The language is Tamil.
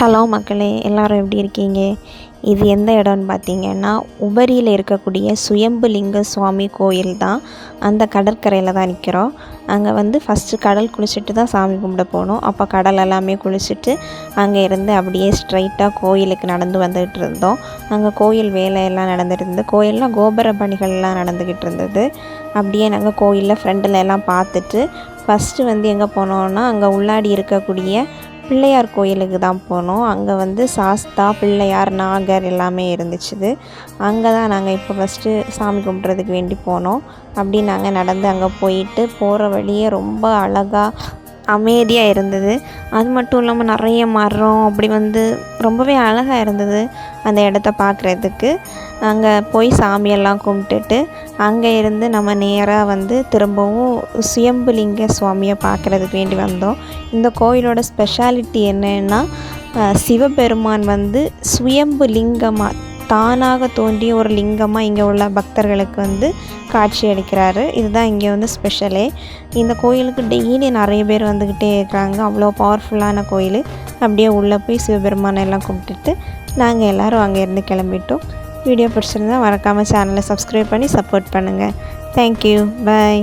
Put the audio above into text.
ஹலோ மக்களே எல்லாரும் எப்படி இருக்கீங்க? இது எந்த இடம்னு பார்த்தீங்கன்னா உபரியில் இருக்கக்கூடிய சுயம்புலிங்க சுவாமி கோயில் தான். அந்த கடற்கரையில் தான் நிற்கிறோம் அங்கே வந்து ஃபஸ்ட்டு கடல் குளிச்சுட்டு தான் சாமி கும்பிட போனோம். அப்போ கடல் எல்லாமே குளிச்சுட்டு அங்கே இருந்து அப்படியே ஸ்ட்ரைட்டாக கோயிலுக்கு நடந்து வந்துக்கிட்டு இருந்தோம். அங்கே கோயில் வேலையெல்லாம் நடந்துகிட்டு இருந்தது. கோயிலில் கோபுர பணிகள்லாம் நடந்துக்கிட்டு இருந்தது. அப்படியே நாங்கள் கோயிலில் ஃப்ரெண்டில் எல்லாம் பார்த்துட்டு ஃபஸ்ட்டு வந்து எங்கே போனோன்னா அங்கே உள்ளாடி இருக்கக்கூடிய பிள்ளையார் கோயிலுக்கு தான் போனோம். அங்கே வந்து சாஸ்தா பிள்ளையார் நாகர் எல்லாமே இருந்துச்சுது. அங்கே தான் நாங்கள் இப்போ ஃபஸ்ட்டு சாமி கும்பிட்றதுக்கு வேண்டி போனோம். அப்படி நாங்கள் நடந்து அங்கே போயிட்டு போகிற வழியே ரொம்ப அழகாக அமைதியாக இருந்தது. அது மட்டும் இல்லாமல் நிறைய மரம் அப்படி வந்து ரொம்பவே அழகாக இருந்தது அந்த இடத்த பார்க்குறதுக்கு. அங்கே போய் சாமியெல்லாம் கும்பிட்டுட்டு அங்கே இருந்து நம்ம நேராக வந்து திரும்பவும் சுயம்புலிங்க சுவாமியை பார்க்குறதுக்கு வேண்டி வந்தோம். இந்த கோயிலோட ஸ்பெஷாலிட்டி என்னென்னா சிவபெருமான் வந்து சுயம்பு லிங்கமாக தானாக தோன்றிய ஒரு லிங்கமாக இங்கே உள்ள பக்தர்களுக்கு வந்து காட்சி அளிக்கிறாரு. இதுதான் இங்கே வந்து ஸ்பெஷலே. இந்த கோயிலுக்கு டெய்லி நிறைய பேர் வந்துக்கிட்டே இருக்காங்க. அவ்வளோ பவர்ஃபுல்லான கோயில். அப்படியே உள்ளே போய் சிவபெருமானை எல்லாம் கும்பிட்டுட்டு நாங்கள் எல்லோரும் அங்கேருந்து கிளம்பிட்டோம். வீடியோ பிடிச்சிருந்தா மறக்காமல் சேனலை சப்ஸ்கிரைப் பண்ணி சப்போர்ட் பண்ணுங்கள் தேங்க்யூ பாய்